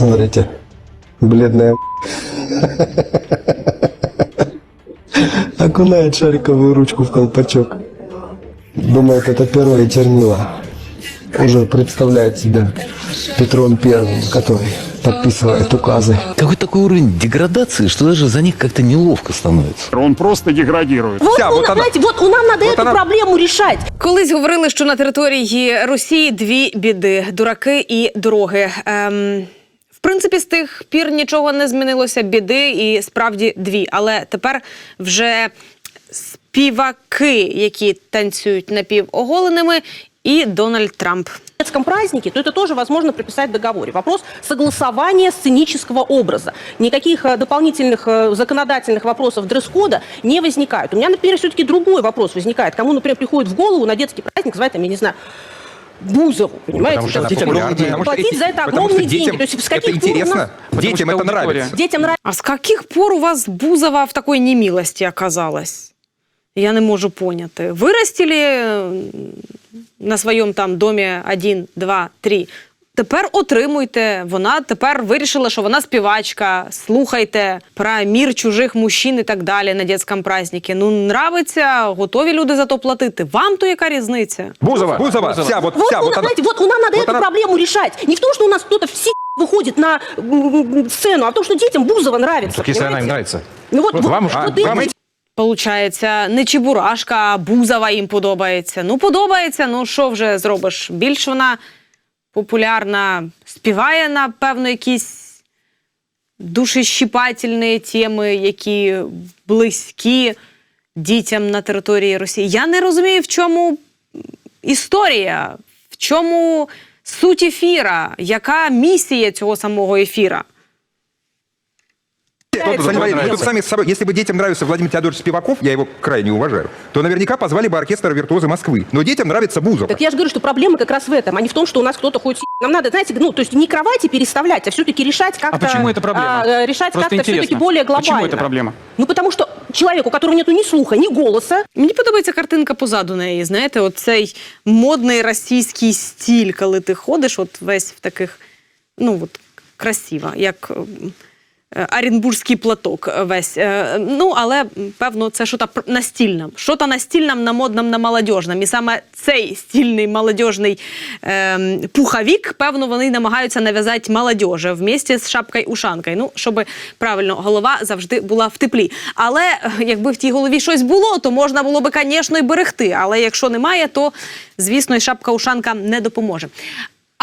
Смотрите, бледная окунает шариковую ручку в колпачок. Думает, это первые чернила. Уже представляет себя Петром Первым, который подписывает указы. Какой такой уровень деградации, что даже за них как-то неловко становится. Он просто деградирует. Вот, Вся, ну, вот она. знаете, вот нам надо Вот эту она. проблему решать. Колись говорили, що на території Росії дві біди дураки і дороги. Ем, в принципі, з тих пір нічого не змінилося. Біди і справді дві. Але тепер вже співаки, які танцюють напівоголеними, і Дональд Трамп. В детском празднике, то это тоже возможно прописать в договоре. Вопрос согласования сценического образа. Никаких э, дополнительных э, законодательных вопросов дресс-кода не возникает. У меня, например, все-таки другой вопрос возникает. Кому, например, приходит в голову на детский праздник звать, там, я не знаю, Бузову, понимаете? Потому что она Там, популярная, потому что Платить эти- за это потому что огромные деньги. детям То есть с это каких пор у нас- интересно, Потому детям что это аудитория. нравится. Детям нравится. А з яких пор у вас Бузова в такій немилості оказалась? Я не можу поняти. Виростили е, на своєму там домі один, два, три. Тепер отримуйте. Вона тепер вирішила, що вона співачка. Слухайте про мір чужих мужчин і так далі на дитячому празднику. Ну, нравиться, готові люди за то платити. Вам то яка різниця? Бузова, Бузова, вся, вот, Вот, вся, ну, вот она. знаете, вот ну, нам надо Вот эту она- проблему решать. Не в том, что у нас кто-то все выходит на м, сцену, а в том, что детям Бузова нравится. Так если она им понимаете? нравится. Ну вот, Вот вот, вам- вот а, это- вам эти- Получається, не Чебурашка, а Бузова їм подобається. Ну, подобається, ну що вже зробиш? Більш вона популярна, співає, напевно, якісь душещіпательні теми, які близькі дітям на території Росії. Я не розумію, в чому історія, в чому суть ефіра, яка місія цього самого ефіра. Тут, понимаете, мы тут сами с собой, если бы детям нравился Владимир Теодорович Спиваков, я его крайне уважаю, то наверняка позвали бы оркестр «Виртуозы Москвы». Но детям нравится Бузова. Так я же говорю, что проблема как раз в этом, а не в том, что у нас кто-то ходит с***. Нам надо, знаете, ну, то есть не кровати переставлять, а все-таки решать как-то... А почему это проблема? а, э, решать Просто как-то все-таки интересно, более глобально. почему это проблема? Ну, потому что человек, у которого нету ни слуха, ни голоса, Мені подобається картинка позаду неї. Знаєте, оцей модний російський стіль, коли ти ходиш, от весь в таких, ну от красиво, як ем, е, Оренбурзький платок весь. Е, Ну, але певно, це що-то настільне. Що-то настільне на модному, на молодіжному. І саме цей стільний молодіжний ем, пуховік, певно, вони намагаються нав'язати молодіжі вместе з шапкою-ушанкою. Ну, щоб правильно голова завжди була в теплі. Але е, якби в тій голові щось було, то можна було би, звісно, і берегти. Але якщо немає, то звісно, і шапка-ушанка не допоможе.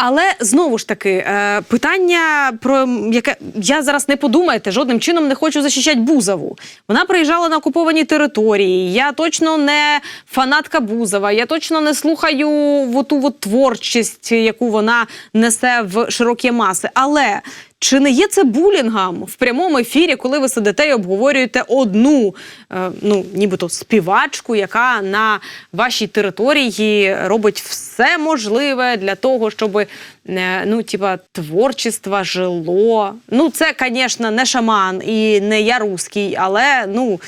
Але знову ж таки, е, питання про яке я зараз не подумайте, жодним чином не хочу захищати Бузову. Вона приїжджала на окуповані території. Я точно не фанатка Бузова. Я точно не слухаю оту от творчість, яку вона несе в широкі маси. Але чи не є це булінгом в прямому ефірі, коли ви сидите і обговорюєте одну, е, ну нібито співачку, яка на вашій території робить все можливе для того, щоб е, ну, типа, творчество жило. Ну, це, звісно, не шаман і не я руський, але ну,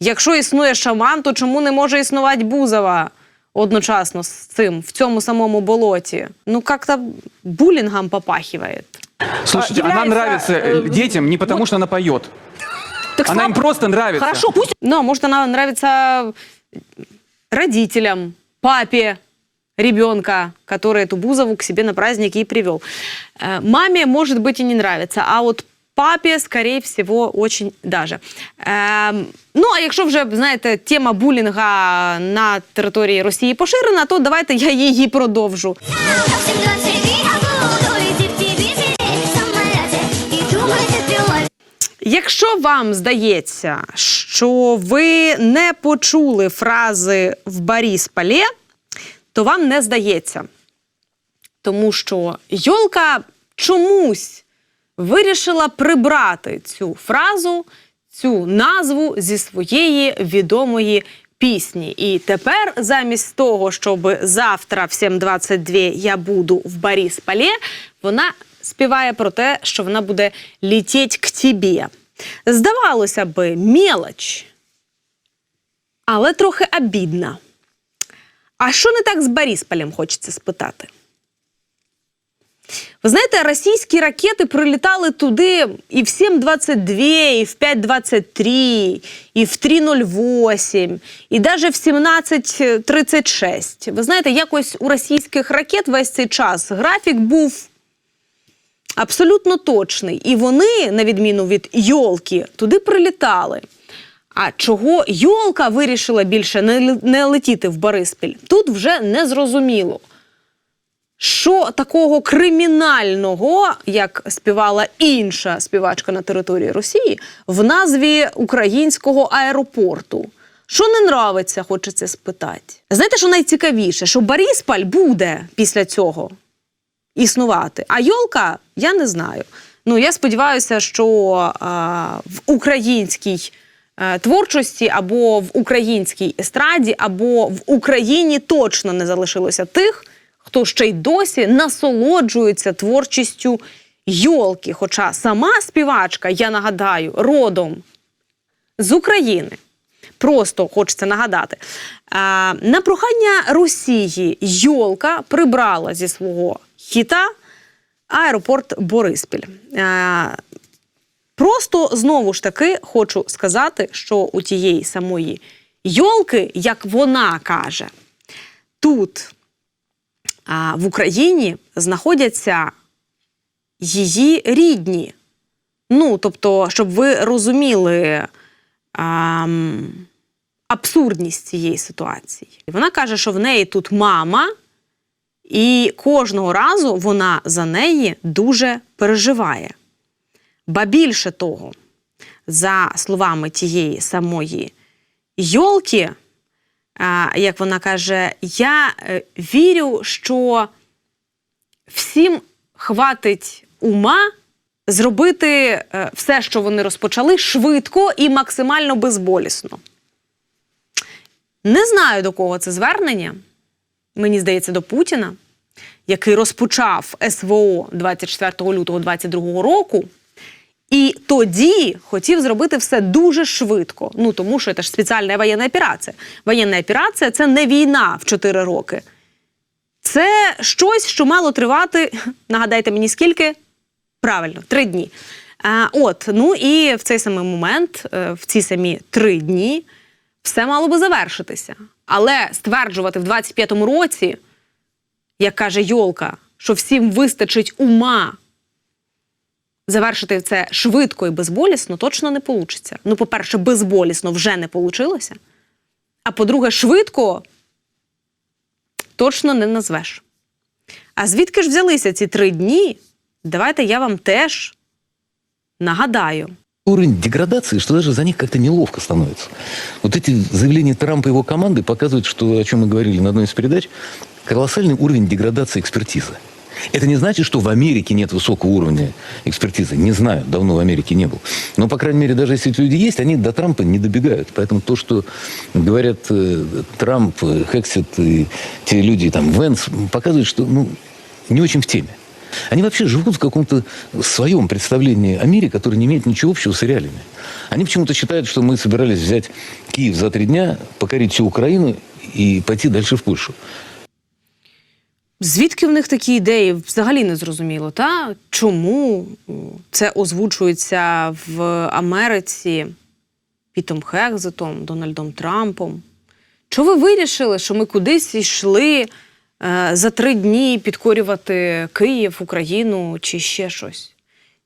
якщо існує шаман, то чому не може існувати Бузова? Одночасно з цим в цьому самому болоті. Ну, як-то булінгом попахиває. Слушайте, А, она является, нравится э, э, детям не потому, вот- что она поет. так Она слабо- им просто нравится. Хорошо, пусть Ну, может, она нравится родителям, папе ребенка, который эту Бузову к себе на праздник и привел. Э, Маме, может быть, и не нравится, а вот папе, скорее всего, очень даже. Ем, ну, а якщо вже, знаєте, тема булінга на території Росії поширена, то давайте я її продовжу. Якщо вам здається, що ви не почули фрази в Борисполі, то вам не здається. Тому що Йолка чомусь вирішила прибрати цю фразу, цю назву зі своєї відомої пісні. І тепер, замість того, щоб завтра в 7.22 я буду в Борисполі, вона співає про те, що вона буде літіть к тебе. Здавалося би, мелоч, але трохи обідна. А що не так з Борисполем, хочеться спитати? Ви знаєте, російські ракети прилітали туди і в 7.22, і в 5.23, і в 3.08, і навіть в 17.36. Ви знаєте, якось у російських ракет весь цей час графік був абсолютно точний. І вони, на відміну від Йолки, туди прилітали. А чого Йолка вирішила більше не, летіти в Бориспіль, тут вже не зрозуміло. Що такого кримінального, як співала інша співачка на території Росії, в назві українського аеропорту? Що не нравиться, хочеться спитати. Знаєте, що найцікавіше, що Борисполь буде після цього існувати. А Йолка я не знаю. Ну я сподіваюся, що а, в українській е, творчості або в українській естраді, або в Україні точно не залишилося тих, хто ще й досі насолоджується творчістю Йолки. Хоча сама співачка, я нагадаю, родом з України. Просто хочеться нагадати. А, на прохання Росії Йолка прибрала зі свого хіта аеропорт Бориспіль. А, просто знову ж таки хочу сказати, що у тієї самої Йолки, як вона каже, тут в Україні знаходяться її рідні. Ну, тобто, щоб ви розуміли ам, абсурдність цієї ситуації. Вона каже, що в неї тут мама, і кожного разу вона за неї дуже переживає. Ба більше того, за словами тієї самої Йолки, як вона каже, я е, вірю, що всім хватить ума зробити е, все, що вони розпочали, швидко і максимально безболісно. Не знаю, до кого це звернення. Мені здається, до Путіна, який розпочав СВО 24 лютого 2022 року. І тоді хотів зробити все дуже швидко. Ну тому що це ж спеціальна воєнна операція. Воєнна операція це не війна в 4 роки. Це щось, що мало тривати. Нагадайте мені скільки? Правильно, три дні. А, от, ну і в цей самий момент, е, в ці самі три дні, все мало би завершитися. Але стверджувати в 25-му році, як каже Йолка, що всім вистачить ума завершити це швидко і безболісно, точно не вийде. Ну, по-перше, безболісно вже не вийшло. А по-друге, швидко точно не назвеш. А звідки ж взялися ці три дні? Давайте я вам теж нагадаю. Уровень деградации, что даже за них как-то неловко становится. Вот эти заявления Трампа и его команды показывают, что, о чем мы говорили на одной из передач, колоссальный уровень деградации экспертизы. Это не значит, что в Америке нет высокого уровня экспертизы. Не знаю, давно в Америке не был. Но, по крайней мере, даже если эти люди есть, они до Трампа не добегают. Поэтому то, что говорят э, Трамп, э, Хексет и те люди, там, Венс, показывает, что ну, не очень в теме. Они вообще живут в каком-то своем представлении о мире, которое не имеет ничего общего с реалиями. Они почему-то считают, что мы собирались взять Киев за три дня, покорить всю Украину и пойти дальше в Польшу. Звідки в них такі ідеї? Взагалі не зрозуміло. Та чому це озвучується в Америці Пітом Хекзетом, Дональдом Трампом? Чого ви вирішили, що ми кудись йшли е, за три дні підкорювати Київ, Україну чи ще щось?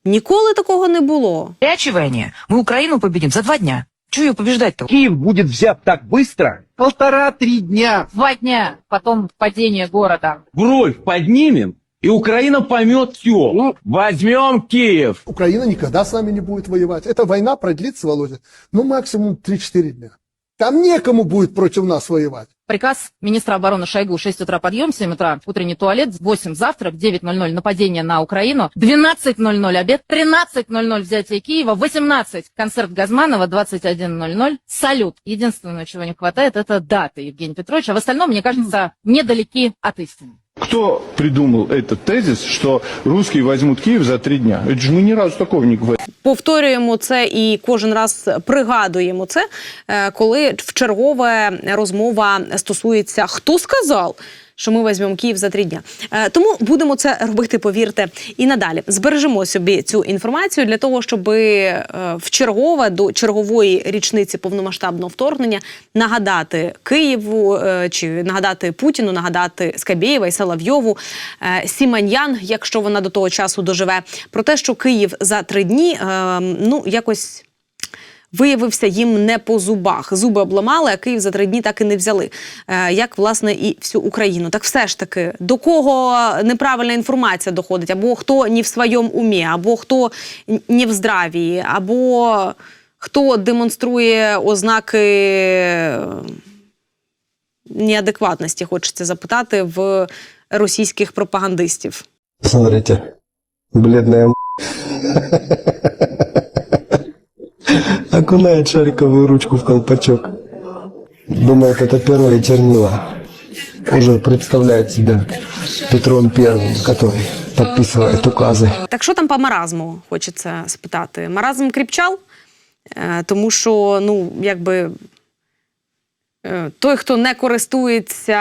Ніколи такого не було. Прячивание. Мы Украину победим за два дня. Чего ее побеждать-то? Киев будет взят так быстро? Полтора-три дня. Два дня, потом падение города. Бровь поднимем, и Украина поймет все. Возьмем Киев. Украина никогда с нами не будет воевать. Эта война продлится, Володя, ну максимум 3-4 дня. Там некому будет против нас воевать. Приказ министра обороны Шойгу 6 утра подъем, 7 утра утренний туалет, 8 завтрак, 9.00 нападение на Украину, 12.00 обед, 13.00 взятие Киева, 18 концерт Газманова, 21.00 салют. Единственное, чего не хватает, это даты Евгения Петровича. А в остальном, мне кажется, недалеки от истины. Кто придумал этот тезис, что русские возьмут Киев за три дня? Это же мы ни разу такого не говорили. повторюємо це і кожен раз пригадуємо це, е, коли в чергове розмова стосується хто сказав. що ми візьмемо Київ за три дня. Е, тому будемо це робити, повірте, і надалі. Збережемо собі цю інформацію для того, щоб е, в чергове до чергової річниці повномасштабного вторгнення нагадати Києву е, чи нагадати Путіну, нагадати Скабєєва і Соловйову, Сіманьян, якщо вона до того часу доживе, про те, що Київ за три дні е, ну якось виявився їм не по зубах. Зуби обламали, а Київ за три дні так і не взяли. Е, як власне і всю Україну. Так все ж таки, до кого неправильна інформація доходить, або хто не в своєму умі, або хто не в здравії, або хто демонструє ознаки е, неадекватності, хочеться запитати в російських пропагандистів. Смотрите, бледная. Окунает шариковую ручку в колпачок. Думает, это перо и чернила. Уже представляет себя Петром Первым, который подписывает указы. Так що там по маразму, хочеться спитати. Маразм кріпчал, Е, тому що, ну, якби. е, Той, хто не користується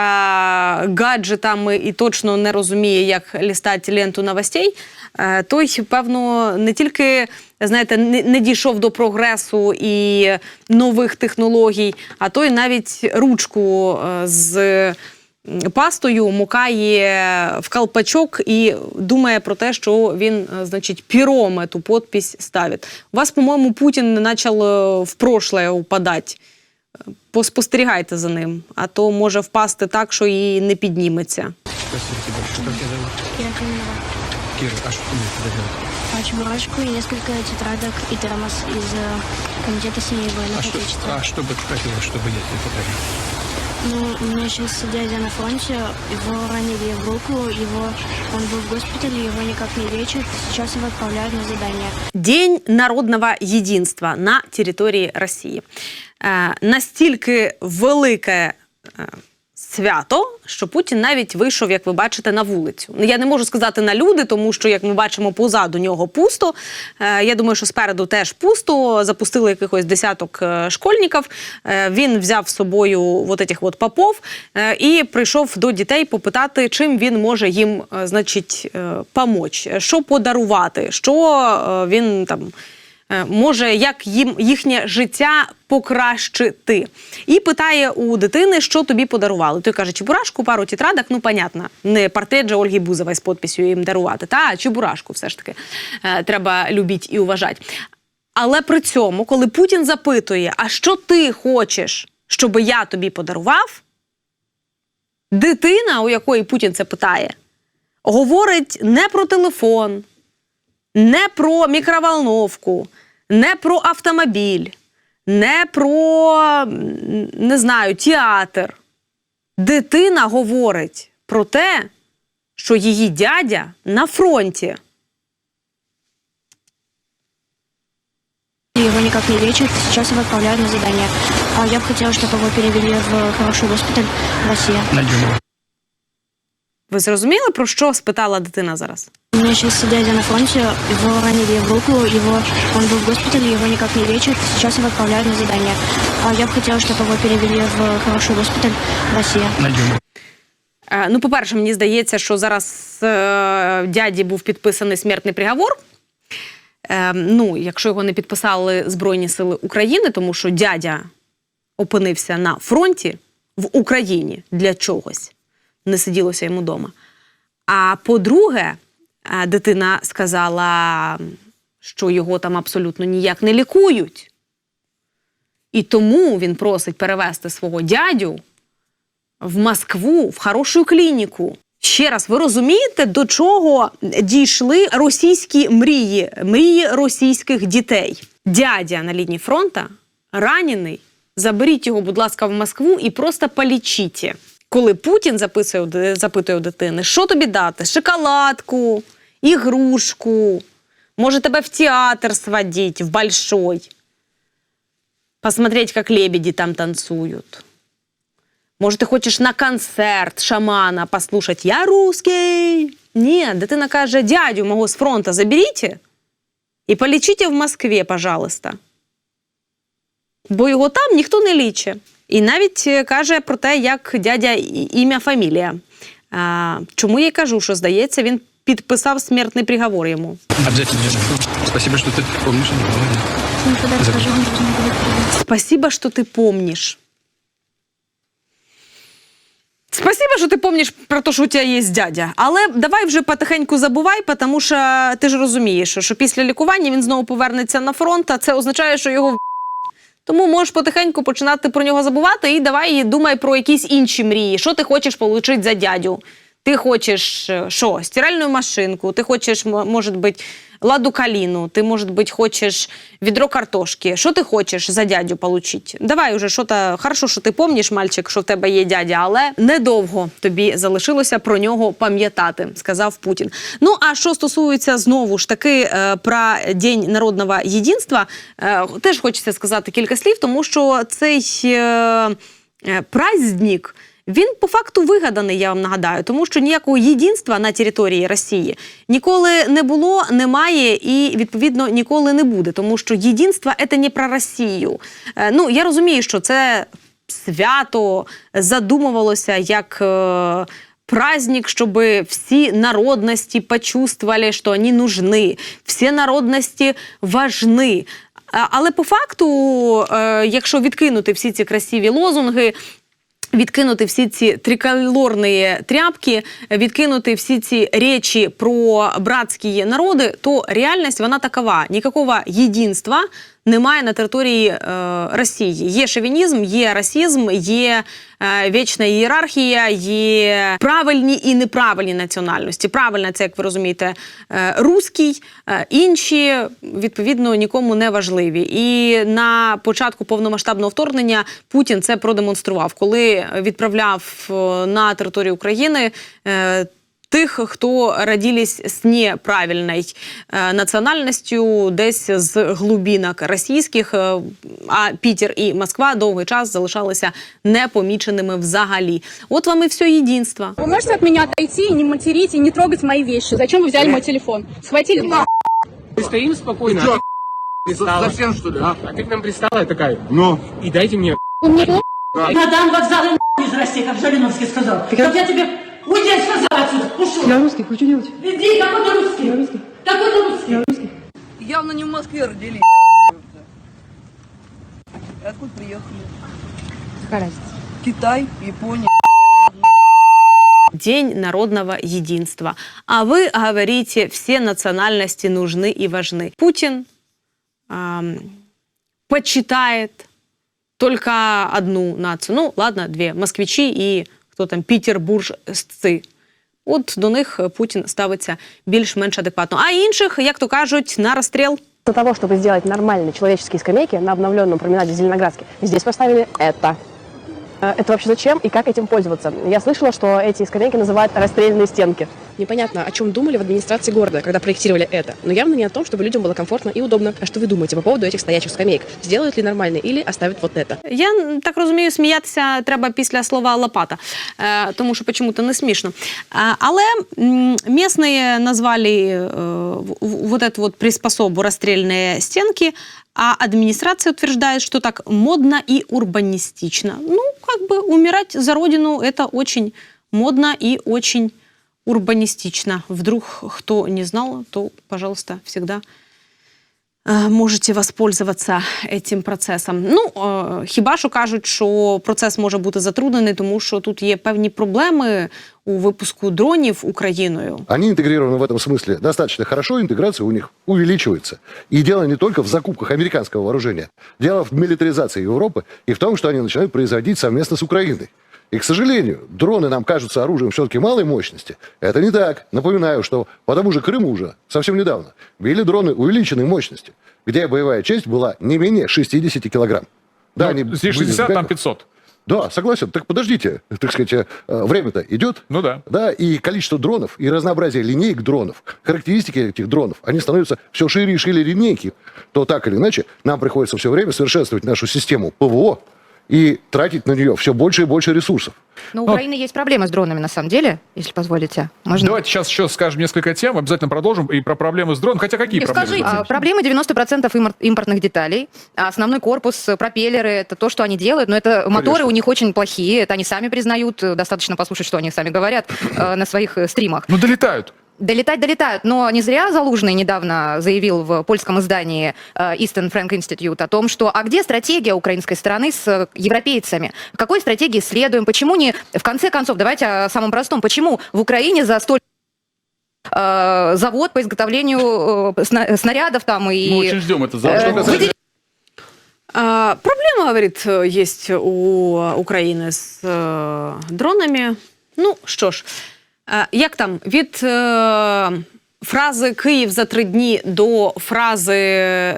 гаджетами і точно не розуміє, як лістати ленту новостей, е, той, певно, не тільки знаєте, не, дійшов до прогресу і нових технологій, а той навіть ручку е, з пастою мукає в колпачок і думає про те, що він, значить, пером эту подпись ставить. У вас, по-моєму, Путін почав в прошлое упадати. Поспостерігайте за ним, а то може впасти так, що і не підніметься. Я поняла. Кира, а что ты Чебурашку и несколько тетрадок и термос из э, комитета семьи военных отечества. А что бы ты хотела, чтобы я тебе подарил? Ну, у меня сейчас дядя на фронте, его ранили в руку, его, он был в госпитале, его никак не лечат, сейчас его отправляют на задание. День народного єдинства на території Росії. Е, настільки велике е, свято, що Путін навіть вийшов, як ви бачите, на вулицю. Ну, Я не можу сказати на люди, тому що, як ми бачимо, позаду нього пусто. Е, я думаю, що спереду теж пусто. Запустили якихось десяток школьників. Він взяв з собою вот этих от попов і прийшов до дітей попитати, чим він може їм, значить, помочь, що подарувати, що він там. Е, Може, як їм їхнє життя покращити, і питає у дитини, що тобі подарували. Той каже, чебурашку, пару тетрадок, ну понятно, не портрет же Ольги Бузової з підписю їм дарувати. Та чебурашку, все ж таки е, треба любити і уважати. Але при цьому, коли Путін запитує, а що ти хочеш, щоб я тобі подарував, дитина, у якої Путін це питає, говорить не про телефон, не про мікроволновку, не про автомобіль, не про не знаю, театр. Дитина говорить про те, що її дядя на фронті. Его никак не лечат, сейчас его отправляют на задание. А я бы хотела, чтобы его перевели в хороший госпиталь в России. Ви зрозуміли, про що спитала дитина зараз? У меня сейчас дядя на фронте, его ранили в руку, его, он был в госпитале, его никак не лечат, сейчас его отправляют на задание. А я бы хотела, чтобы его перевели в хороший госпиталь в России. Е, Ну, по-перше, мені здається, що зараз е, дяді був підписаний смертний приговор. Е, ну, якщо його не підписали Збройні Сили України, тому що дядя опинився на фронті в Україні для чогось, не сиділося йому вдома. А по-друге, е, дитина сказала, що його там абсолютно ніяк не лікують. І тому він просить перевести свого дядю в Москву, в хорошу клініку. Ще раз, ви розумієте, до чого дійшли російські мрії, мрії російських дітей? Дядя на лінії фронту ранений. Заберіть його, будь ласка, в Москву і просто полічіть. Коли Путін записує, запитує у дитини, що тобі дати? Шоколадку, ігрушку, може тебе в театр сводить, в большой. Посмотреть, как лебеди там танцуют. Може, ти хочеш на концерт шамана послушать «Я русский». Ні, дитина каже, дядю мого з фронту заберіть і полічіть в Москві, пожалуйста. Бо його там ніхто не лічить. І навіть е, каже про те, як дядя ім'я, фамілія. А, чому я кажу, що здається, він підписав смертний приговор йому. Обязательно. Спасибо, должен будет прийти. Спасибо, що ти помніш. Спасибо, що ти помніш про те, що у тебе є дядя. Але давай вже потихеньку забувай, тому що ти ж розумієш, що, що після лікування він знову повернеться на фронт, а це означає, що його в***. Тому можеш потихеньку починати про нього забувати і давай думай про якісь інші мрії. Що ти хочеш отримати за дядю? Ти хочеш е, що? Стиральну машинку, ти хочеш, може бути, ладу каліну, ти, може бути, хочеш відро картошки. Що ти хочеш за дядю отримати? Давай уже що то хорошо, що ти помніш, мальчик, що в тебе є дядя, але недовго тобі залишилося про нього пам'ятати, сказав Путін. Ну а що стосується знову ж таки е, про День народного єдинства, е, теж хочеться сказати кілька слів, тому що цей праздник. Він по факту вигаданий, я вам нагадаю, тому що ніякого єдинства на території Росії ніколи не було, немає і відповідно ніколи не буде, тому що єдинство – це не про Росію. Е, Ну я розумію, що це свято задумувалося як. е, праздник, чтобы все народности почувствовали, что они нужны, все народности важны. А- Але по факту, е, якщо відкинути всі ці красиві лозунги, відкинути всі ці триколорні тряпки, відкинути всі ці речі про братські народи, то реальність вона такова: ніякого єдинства немає на території е, Росії. Є шовінізм, є расизм, є е, вічна ієрархія, є правильні і неправильні національності. Правильна це, як ви розумієте, е, руський, е, інші відповідно нікому не важливі. І на початку повномасштабного вторгнення Путін це продемонстрував, коли відправляв е, на територію України. е, Тих, хто родились з неправильною е, національністю, десь з глубинок російських, е, а Пітер і Москва довгий час залишалися непоміченими взагалі. От вам і все єдинство. Вы можете от меня отойти и не материть, и не трогать мои вещи? Зачем вы взяли мой телефон? Схватили на Мы стоим спокойно. а ты Пристала. Совсем что ли, а? А ты к нам пристала такая? Ну. И дайте мне. Продам вокзалы из России, как Жириновский сказал. Чтоб я тебе... Уйди, я сказала отсюда. Ушел. Я русский, хочу делать. Иди, какой ты русский? Я русский. Какой ты русский? Я русский. Явно не в Москве родились. Откуда приехали? Китай, Япония. День народного единства. А вы говорите, все национальности нужны и важны. Путин ам, почитает только одну нацию. Ну, ладно, две. Москвичі і хто там, пітербуржці. От до них Путін ставиться більш-менш адекватно. А інших, як то кажуть, на розстріл. Для того, чтобы сделать нормальные человеческие скамейки на обновленном променаде Зеленоградске, здесь поставили это. Э, Это вообще зачем и как этим пользоваться? Я слышала, что эти скамейки называют расстрельные стенки. Непонятно, о чем думали в администрации города, когда проектировали это. Но явно не о том, чтобы людям было комфортно и удобно. А что вы думаете по поводу этих стоячих скамеек? Сделают ли нормально или оставят вот это? Я так розумію, сміятися треба після слова лопата, е, тому що почему-то не смішно. Е, але м, местные назвали е, в- в- вот эту вот приспособу расстрельные стенки, а администрация утверждает, что так модно и урбанистично. Ну, как бы умирать за родину – это очень модно и очень урбанистично. Вдруг кто не знал, то, пожалуйста, всегда е, можете воспользуватися цим процесом. Ну, е, хіба що кажуть, що процес може бути затруднений, тому що тут є певні проблеми у випуску дронів Україною. Они интегрированы в этом смысле достаточно хорошо, интеграция у них увеличивается. И дело не только в закупках американского вооружения. Дело в милитаризации Европы и в том, что они начинают производить совместно с Украиной. И, к сожалению, дроны нам кажутся оружием все-таки малой мощности. Это не так. Напоминаю, что по тому же Крыму уже совсем недавно били дроны увеличенной мощности, где боевая часть была не менее 60 килограмм. Да, они Здесь были 60, там реально- 500. да, согласен. Так подождите, так сказать, э, время-то идет. Ну да. Да, и количество дронов, и разнообразие линеек дронов, характеристики этих дронов, они становятся все шире и шире линейки. То так или иначе, нам приходится все время совершенствовать нашу систему ПВО и тратить на нее все больше и больше ресурсов. Но у Украины есть проблемы с дронами, на самом деле, если позволите. Можно? Давайте сейчас еще скажем несколько тем, обязательно продолжим. И про проблемы с дроном. Хотя какие проблемы? А, Проблемы 90% импор- импортных деталей. А Основной корпус, э, пропеллеры, это то, что они делают. Но это моторы у них очень плохие. Это они сами признают. Достаточно послушать, что они сами говорят э, на своих э, стримах. Ну, долетают. Долетать долетают, но не зря Залужный недавно заявил в польском издании э, Eastern Frank Institute о том, что а где стратегия украинской стороны с э, европейцами? Какой стратегии следуем? Почему не... В конце концов, давайте о самом простом. Почему в Украине за столь э, завод по изготовлению э, сна- снарядов там и... Мы очень ждем это э, завтра. выделить А, проблема, говорит, есть у Украины з е, дронами. Ну що ж, як там від е, фрази Київ за три дні до фрази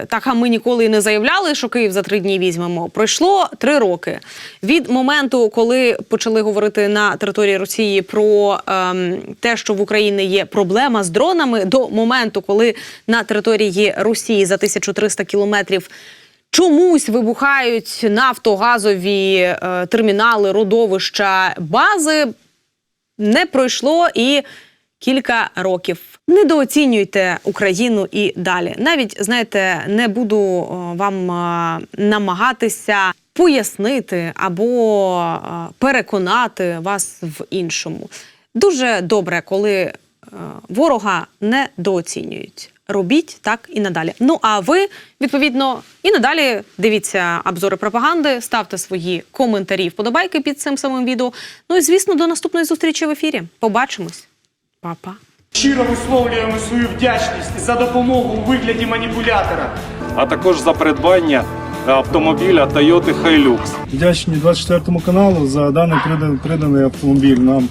так, а ми ніколи не заявляли, що Київ за три дні візьмемо. Пройшло три роки. Від моменту, коли почали говорити на території Росії про ем, те, що в Україні є проблема з дронами, до моменту, коли на території Росії за 1300 кілометрів чомусь вибухають нафтогазові е, термінали, родовища, бази. Не пройшло і кілька років. Недооцінюйте Україну і далі. Навіть знаєте, не буду вам е, намагатися пояснити або е, переконати вас в іншому. Дуже добре, коли е, ворога недооцінюють. Робіть так і надалі. Ну а ви відповідно і надалі дивіться обзори пропаганди, ставте свої коментарі, вподобайки під цим самим відео. Ну і звісно, до наступної зустрічі в ефірі. Побачимось, Па-па. Щиро висловлюємо свою вдячність за допомогу у вигляді маніпулятора. а також за придбання автомобіля Toyota Hilux. Вдячні 24 каналу за даний приданий, приданий автомобіль нам.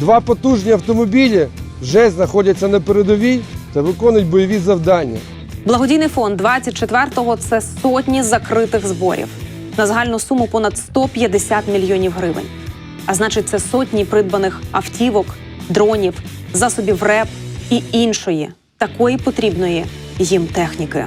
Два потужні автомобілі вже знаходяться на передовій та виконують бойові завдання. Благодійний фонд 24-го – це сотні закритих зборів на загальну суму понад 150 мільйонів гривень. А значить, це сотні придбаних автівок, дронів, засобів РЕП і іншої такої потрібної їм техніки.